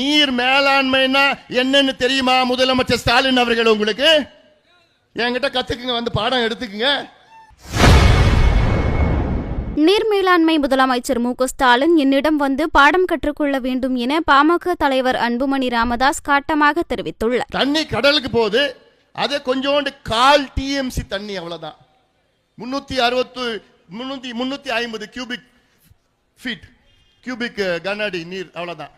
நீர் மேலாண்மைன்னா என்னன்னு தெரியுமா முதலமைச்சர் ஸ்டாலின் அவர்கள் உங்களுக்கு? என்கிட்ட கத்துக்குங்க வந்து பாடம் எடுத்துக்குங்க. நீர் மேலாண்மை முதலமைச்சர் மு க ஸ்டாலின் என்னிடம் வந்து பாடம் கற்றுக்கொள்ள வேண்டும் என பாமக தலைவர் அன்புமணி ராமதாஸ் காட்டமாக தெரிவித்துள்ளார். தண்ணி கடலுக்கு போகுது. அது கொஞ்சோண்டு கால் டிஎம்சி தண்ணி அவ்வளவுதான். முன்னூத்தி அறுபத்து முன்னூத்தி முன்னூத்தி ஐம்பது கியூபிக் ஃபீட் கியூபிக் கன அடி நீர் அவ்வளவுதான்.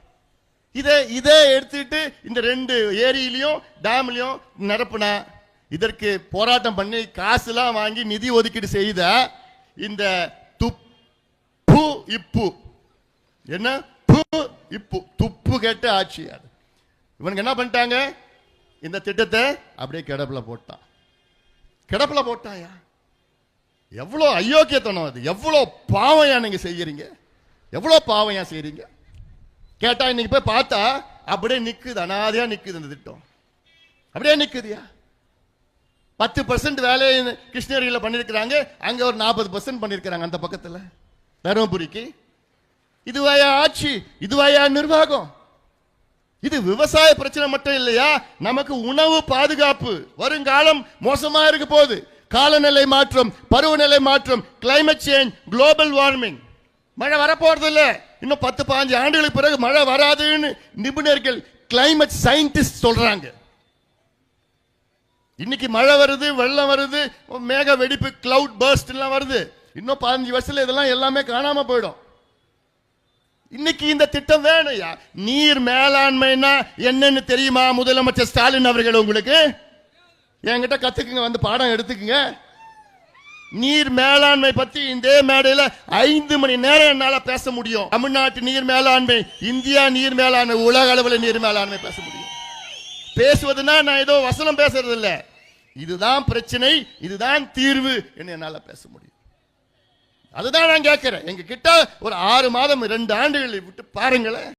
இதை இதை எடுத்துட்டு இந்த ரெண்டு ஏரியிலையும் டேம்லையும் நிரப்புனா இதற்கு போராட்டம் பண்ணி காசுலாம் வாங்கி நிதி ஒதுக்கீடு செய்த இந்த துப்பு இப்பு. என்ன? இப்பு. துப்பு கேட்ட ஆட்சி அது. இவனுக்கு என்ன பண்ணிட்டாங்க? இந்த திட்டத்தை அப்படியே கிடப்பில் போட்டான் கிடப்பில் போட்டாயா? எவ்வளோ அயோக்கியத்தனம் அது. எவ்வளோ பாவம்யா நீங்கள் செய்கிறீங்க எவ்வளோ பாவம் செய்கிறீங்க கேட்டா இன்னைக்கு போய் பார்த்தா அப்படியே நிக்குது அனாதையா நிக்குது இந்த திட்டம். அப்படியே நிக்குதுயா? பத்து பர்சன்ட் வேலையை கிருஷ்ணகிரியில் பண்ணியிருக்கிறாங்க அங்கே ஒரு நாற்பது பர்சன்ட் பண்ணியிருக்கிறாங்க அந்த பக்கத்தில். தருமபுரிக்கு. இதுவாயா ஆட்சி இதுவாயா நிர்வாகம்? இது விவசாய பிரச்சனை மட்டும் இல்லையா? நமக்கு உணவு பாதுகாப்பு வருங்காலம் மோசமா இருக்க போகுது. காலநிலை மாற்றம் பருவநிலை மாற்றம் கிளைமேட் சேஞ்ச் குளோபல் வார்மிங் மழை வரப்போறது இல்லை இன்னும் பத்து பாஞ்சு ஆண்டுகளுக்கு பிறகு மழை வராதுன்னு நிபுணர்கள் கிளைமேட் சயின்டிஸ்ட் சொல்றாங்க. இன்னைக்கு மழை வருது வெள்ளம் வருது மேக வெடிப்பு கிளவுட் பர்ஸ்ட் எல்லாம் வருது. இன்னும் பதினஞ்சு வருஷத்துல இதெல்லாம் எல்லாமே காணாம போயிடும். இன்னைக்கு இந்த திட்டம் வேணும்யா? நீர் மேலாண்மைன்னா என்னன்னு தெரியுமா முதலமைச்சர் ஸ்டாலின் அவர்கள் உங்களுக்கு? என்கிட்ட கத்துக்குங்க வந்து பாடம் எடுத்துக்குங்க. நீர் மேலாண்மை பத்தி இந்த மேடையில ஐந்து மணி நேரம் என்னால பேச முடியும். தமிழ்நாட்டு நீர் மேலாண்மை இந்தியா நீர் மேலாண்மை உலக அளவில் நீர் மேலாண்மை பேச முடியும். பேசுவதுன்னா நான் ஏதோ வசனம் பேசுறது இல்ல இதுதான் பிரச்சனை இதுதான் தீர்வு என்று என்னால பேச முடியும். அதுதான் நான் கேட்கிறேன். எங்க கிட்ட ஒரு ஆறு மாதம் ரெண்டு ஆண்டுகளை விட்டு பாருங்களேன்.